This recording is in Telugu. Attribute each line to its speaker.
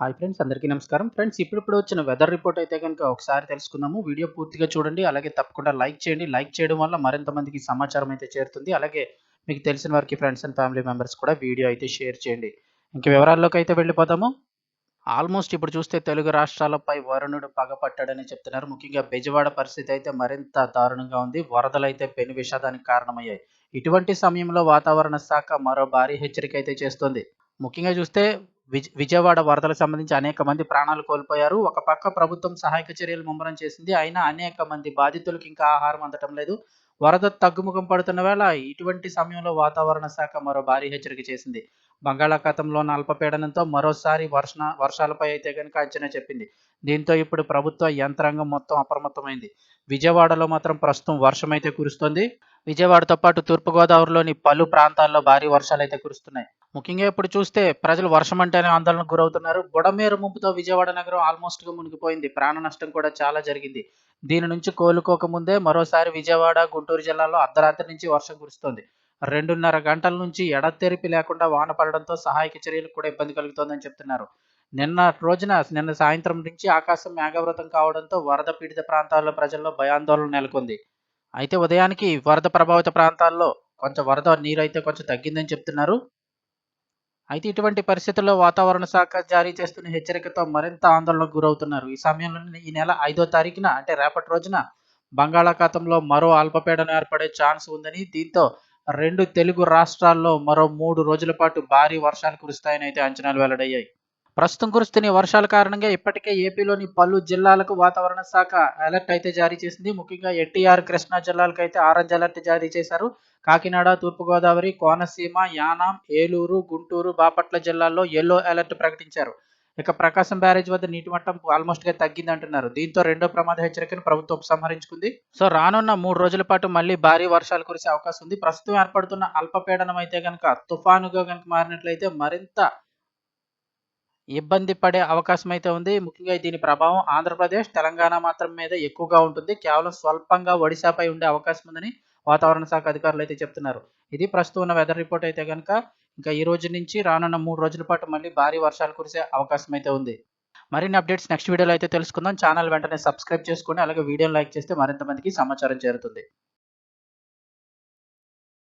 Speaker 1: హాయ్ ఫ్రెండ్స్ అందరికీ నమస్కారం. ఫ్రెండ్స్ ఇప్పుడిప్పుడు వచ్చిన వెదర్ రిపోర్ట్ అయితే కనుక ఒకసారి తెలుసుకుందాము. వీడియో పూర్తిగా చూడండి అలాగే తప్పకుండా లైక్ చేయండి. లైక్ చేయడం వల్ల మరింత మందికి సమాచారం అయితే చేరుతుంది. అలాగే మీకు తెలిసిన వారికి ఫ్రెండ్స్ అండ్ ఫ్యామిలీ మెంబర్స్ కూడా వీడియో అయితే షేర్ చేయండి. ఇంక వివరాల్లోకి అయితే వెళ్ళిపోతాము ఆల్మోస్ట్ ఇప్పుడు చూస్తే తెలుగు రాష్ట్రాలపై వరుణుడు పగపట్టాడని చెప్తున్నారు. ముఖ్యంగా బెజవాడ పరిస్థితి అయితే మరింత దారుణంగా ఉంది. వరదలు అయితే పెను విషాదానికి కారణమయ్యాయి. ఇటువంటి సమయంలో వాతావరణ శాఖ మరో భారీ హెచ్చరిక అయితే చేస్తుంది. ముఖ్యంగా చూస్తే విజ విజయవాడ వరదలకు సంబంధించి అనేక మంది ప్రాణాలు కోల్పోయారు. ఒక పక్క ప్రభుత్వం సహాయక చర్యలు ముమ్మరం చేసింది. అయినా అనేక మంది బాధితులకు ఇంకా ఆహారం అందటం లేదు. వరద తగ్గుముఖం పడుతున్న వేళ ఇటువంటి సమయంలో వాతావరణ శాఖ మరో భారీ హెచ్చరిక చేసింది. బంగాళాఖాతంలో అల్పపీడనంతో మరోసారి వర్ష వర్షాలపై అయితే కనుక అంచనా చెప్పింది. దీంతో ఇప్పుడు ప్రభుత్వ యంత్రాంగం మొత్తం అప్రమత్తమైంది. విజయవాడలో మాత్రం ప్రస్తుతం వర్షం అయితే కురుస్తోంది. విజయవాడతో పాటు తూర్పుగోదావరిలోని పలు ప్రాంతాల్లో భారీ వర్షాలు అయితే కురుస్తున్నాయి. ముఖ్యంగా ఇప్పుడు చూస్తే ప్రజలు వర్షం అంటేనే ఆందోళనకు గురవుతున్నారు. బుడమేరు ముంపుతో విజయవాడ నగరం ఆల్మోస్ట్గా మునిగిపోయింది. ప్రాణ నష్టం కూడా చాలా జరిగింది. దీని నుంచి కోలుకోకముందే మరోసారి విజయవాడ గుంటూరు జిల్లాలో అర్ధరాత్రి నుంచి వర్షం కురుస్తోంది. రెండున్నర గంటల నుంచి ఎడతెరిపి లేకుండా వాన పడడంతో సహాయక చర్యలకు కూడా ఇబ్బంది కలుగుతోందని చెప్తున్నారు. నిన్న రోజున నిన్న సాయంత్రం నుంచి ఆకాశం మేఘావృతం కావడంతో వరద పీడిత ప్రాంతాల్లో ప్రజల్లో భయాందోళన నెలకొంది. అయితే ఉదయానికి వరద ప్రభావిత ప్రాంతాల్లో కొంచెం వరద నీరు అయితే కొంచెం తగ్గిందని చెప్తున్నారు. అయితే ఇటువంటి పరిస్థితుల్లో వాతావరణ శాఖ జారీ చేస్తున్న హెచ్చరికతో మరింత ఆందోళనకు గురవుతున్నారు. ఈ సమయంలో ఈ నెల ఐదో తారీఖున అంటే రేపటి రోజున బంగాళాఖాతంలో మరో అల్పపీడనం ఏర్పడే ఛాన్స్ ఉందని దీంతో రెండు తెలుగు రాష్ట్రాల్లో మరో మూడు రోజుల పాటు భారీ వర్షాలు కురుస్తాయని అయితే అంచనాలు వెల్లడయ్యాయి. ప్రస్తుతం కురుస్తున్న వర్షాల కారణంగా ఇప్పటికే ఏపీలోని పలు జిల్లాలకు వాతావరణ శాఖ అలర్ట్ అయితే జారీ చేసింది. ముఖ్యంగా ఎన్టీఆర్ కృష్ణా జిల్లాలకు అయితే ఆరెంజ్ అలర్ట్ జారీ చేశారు. కాకినాడ తూర్పుగోదావరి కోనసీమ యానాం ఏలూరు గుంటూరు బాపట్ల జిల్లాల్లో ఎల్లో అలర్ట్ ప్రకటించారు. ఇక ప్రకాశం బ్యారేజ్ వద్ద నీటి మట్టం ఆల్మోస్ట్గా తగ్గింది అంటున్నారు. దీంతో రెండో ప్రమాద హెచ్చరికను ప్రభుత్వం ఉపసంహరించుకుంది. సో రానున్న మూడు రోజుల పాటు మళ్ళీ భారీ వర్షాలు కురిసే అవకాశం ఉంది. ప్రస్తుతం ఏర్పడుతున్న అల్పపీడనం అయితే కనుక తుఫానుగా కనుక మారినట్లయితే మరింత ఇబ్బంది పడే అవకాశం అయితే ఉంది. ముఖ్యంగా దీని ప్రభావం ఆంధ్రప్రదేశ్ తెలంగాణ మాత్రం మీద ఎక్కువగా ఉంటుంది. కేవలం స్వల్పంగా ఒడిశాపై ఉండే అవకాశం ఉందని వాతావరణ శాఖ అధికారులు అయితే చెప్తున్నారు. ఇది ప్రస్తుతం ఉన్న వెదర్ రిపోర్ట్ అయితే కనుక ఇంకా ఈ రోజు నుంచి రానున్న మూడు రోజుల పాటు మళ్ళీ భారీ వర్షాలు కురిసే అవకాశం అయితే ఉంది. మరిన్ని అప్డేట్స్ నెక్స్ట్ వీడియోలో అయితే తెలుసుకుందాం. ఛానల్ వెంటనే సబ్స్క్రైబ్ చేసుకోండి అలాగే వీడియోని లైక్ చేస్తే మరింత మందికి సమాచారం చేరుతుంది.